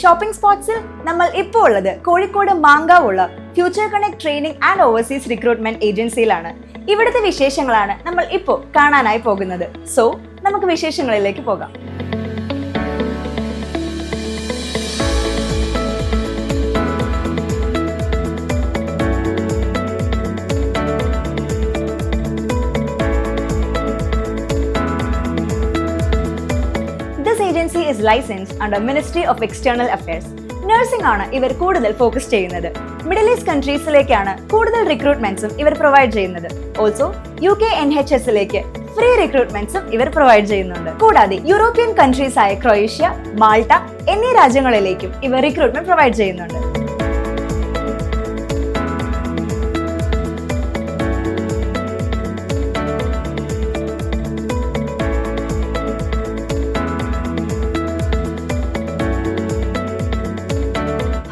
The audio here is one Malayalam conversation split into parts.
ഷോപ്പിംഗ് സ്പോട്സിൽ നമ്മൾ ഇപ്പോൾ ഉള്ളത് Kozhikode മാങ്കാവുള്ള future connect training and overseas recruitment ഏജൻസിയിലാണ് ഇവിടുത്തെ വിശേഷങ്ങളാണ് നമ്മൾ ഇപ്പോൾ കാണാനായി പോകുന്നത്. സോ നമുക്ക് വിശേഷങ്ങളിലേക്ക് പോകാം. Is licensed under ministry of external affairs nursing ആണ് ഇവർ കൂടുതൽ ഫോക്കസ് ചെയ്യുന്നത്. മിഡിൽ ഈസ്റ്റ് കൺട്രീസിലേക്കാണ് കൂടുതൽ റിക്രൂട്ട്മെന്റ്സും ഇവർ പ്രൊവൈഡ് ചെയ്യുന്നത്. Also U K N H എസിലേക്ക് ഫ്രീ റിക്രൂട്ട്മെന്റ്സും ഇവർ പ്രൊവൈഡ് ചെയ്യുന്നുണ്ട്. കൂടാതെ യൂറോപ്യൻ കൺട്രീസ് ആയ ക്രൊയേഷ്യ മാൾട്ട എന്നീ രാജ്യങ്ങളിലേക്കും ഇവർ റിക്രൂട്ട്മെന്റ് പ്രൊവൈഡ് ചെയ്യുന്നുണ്ട്.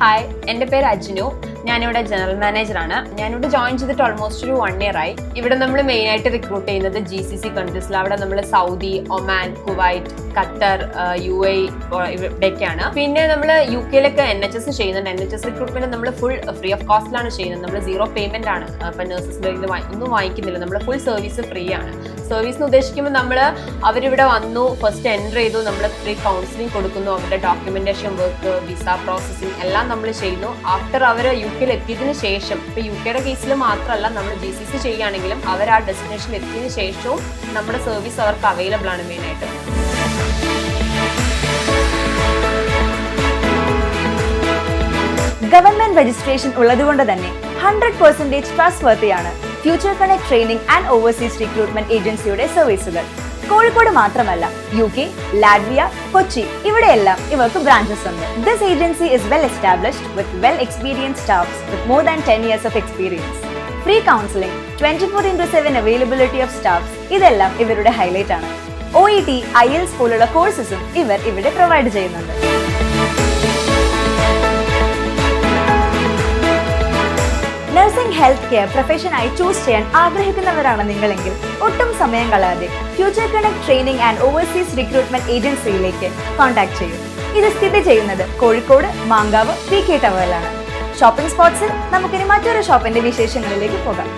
ഹായ് എന്റെ പേര് അജ്നു. ഞാനിവിടെ ജനറൽ മാനേജറാണ് ഞാനിവിടെ ജോയിൻ ചെയ്തിട്ട് ഓൾമോസ്റ്റ് ഒരു വൺ ഇയർ ആയി. ഇവിടെ നമ്മൾ മെയിനായിട്ട് റിക്രൂട്ട് ചെയ്യുന്നത് ജി സി സി കൺട്രീസിൽ അവിടെ നമ്മൾ Saudi Oman Kuwait Qatar U A ഇവിടെയൊക്കെയാണ്. പിന്നെ നമ്മൾ യു കെയിലൊക്കെ എൻ എച്ച് എസ് ചെയ്യുന്നുണ്ട്. എൻ എച്ച് എസ് റിക്രൂട്ട്മെന്റ് നമ്മൾ ഫുൾ ഫ്രീ ഓഫ് കോസ്റ്റിലാണ് ചെയ്യുന്നത്. നമ്മൾ സീറോ പേയ്മെന്റ് ആണ്. ഇപ്പം നഴ്സസിന്റെ ഒന്നും വാങ്ങിക്കുന്നില്ല. നമ്മൾ ഫുൾ സർവീസ് ഫ്രീ ആണ്. സർവീസ് എന്ന് ഉദ്ദേശിക്കുമ്പോൾ നമ്മൾ അവരിവിടെ വന്നു ഫസ്റ്റ് എന്റർ ചെയ്തു നമ്മൾ ഫ്രീ കൗൺസിലിംഗ് കൊടുക്കുന്നു അവരുടെ ഡോക്യുമെന്റേഷൻ വർക്ക് വിസ പ്രോസസ്സിംഗ് എല്ലാം നമ്മൾ ചെയ്യുന്നു. ആഫ്റ്റർ അവർ യു കെയിൽ എത്തിയതിന് ശേഷം ഇപ്പോൾ യു കെയുടെ കേസിൽ മാത്രമല്ല നമ്മൾ ജി സി സി ചെയ്യുകയാണെങ്കിലും അവർ ആ ഡെസ്റ്റിനേഷനിൽ എത്തിയതിന് ശേഷവും നമ്മുടെ സർവീസ് അവർക്ക് അവൈലബിൾ ആണ് മെയിനായിട്ട് ഗവൺമെന്റ് രജിസ്ട്രേഷൻ ഉള്ളതുകൊണ്ട് തന്നെ hundred percentage trust വർത്തിയാണ് future connect training and overseas recruitment ഏജൻസിയുടെ സർവീസുകൾ കോഴിക്കോട് മാത്രമല്ല യു കെ ലാഡ്വിയ കൊച്ചി ഇവിടെയെല്ലാം ഇവർക്ക് ബ്രാഞ്ചസ് ഉണ്ട്. This agency is well established with well experience staffs with more than ten years of experience free counselling twenty four into seven availability of staffs ഇതെല്ലാം ഇവരുടെ ഹൈലൈറ്റ് ആണ്. O E T IELTS പോലുള്ള കോഴ്സസും ഇവർ ഇവിടെ പ്രൊവൈഡ് ചെയ്യുന്നുണ്ട്. നഴ്സിംഗ് ഹെൽത്ത് കെയർ പ്രൊഫഷനായി ചൂസ് ചെയ്യാൻ ആഗ്രഹിക്കുന്നവരാണ് നിങ്ങളെങ്കിൽ ഒട്ടും സമയം കളയാതെ future connect training and overseas recruitment ഏജൻസിയിലേക്ക് contact ചെയ്യും. ഇത് സ്ഥിതി ചെയ്യുന്നത് കോഴിക്കോട് മാങ്കാവ് പി കെ ടവറിലാണ് ഷോപ്പിംഗ് സ്പോട്സിൽ നമുക്കിനി മറ്റൊരു ഷോപ്പിന്റെ വിശേഷങ്ങളിലേക്ക് പോകാം.